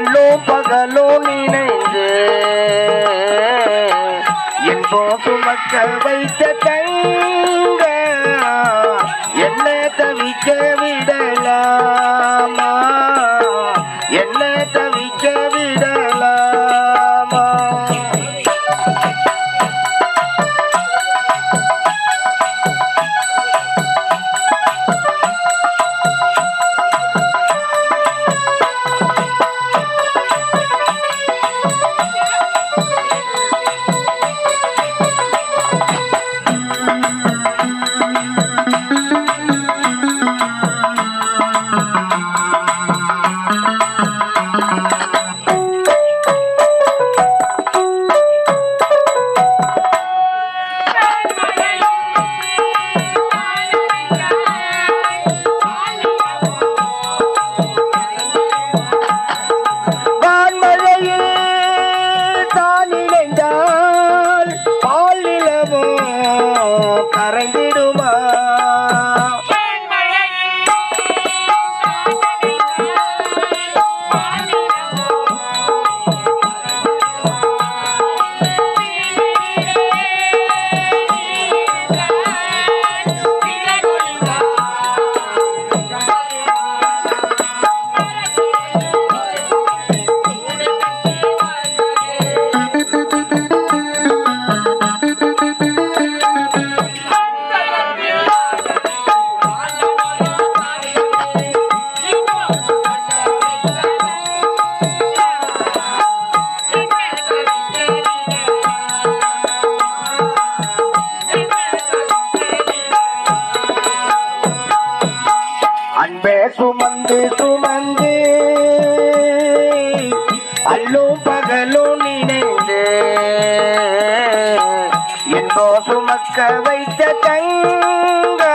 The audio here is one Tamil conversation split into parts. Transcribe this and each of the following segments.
கல்லோ பகலோ நினைந்து என்போ சுமக்க வைத்த கை அன்பே சுமந்து சுமந்து அல்லும் பகலும் நினைந்து என்போ சுமக்க வைத்த தங்க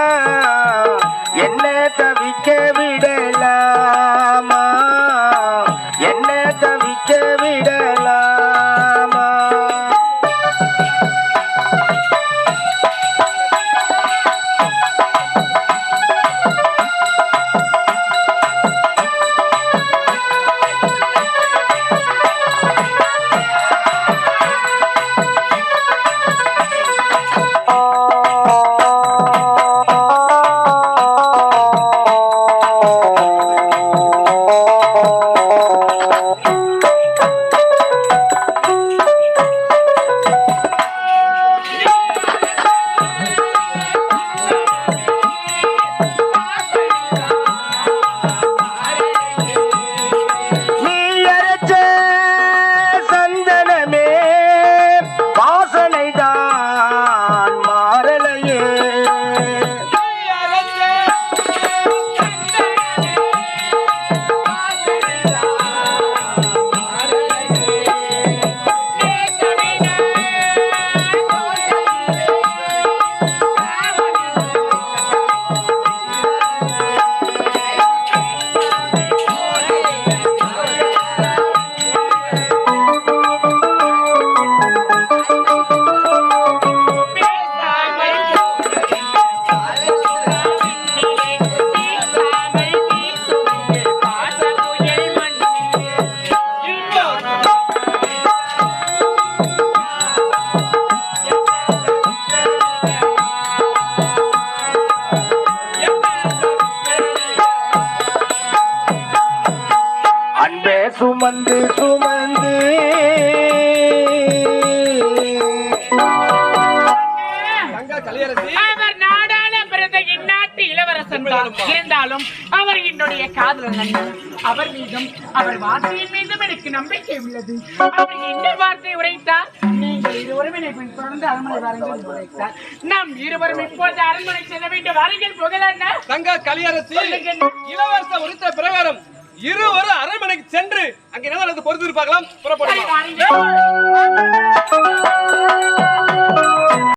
சுமந்து சுமந்து. அவர் நாடான பிறந்த இந்நாட்டு இளவரசன் தான். இருந்தாலும் அவர் என்னுடைய காதலன். அவர் மீதும் அவர் வார்த்தையின் மீதும் எனக்கு நம்பிக்கை உள்ளது. அவர் என்ன வார்த்தை உரைத்தார்? நீங்கள் இருவரும் என்னை பின்தொடர்ந்து அரண்மனை வாருங்கள் உரைத்தார். நாம் இருவரும் இப்போது அரண்மனை செல்ல வேண்டும். வாருங்கள் புகழண்ணா தங்க கலியரசி. இளவரசர் உரித்த பிரகாரம். இருவரும் அரண்மனைக்கு சென்று அங்கே என்ன நடந்து பொறுத்து பார்க்கலாம்? புறப்பட்டு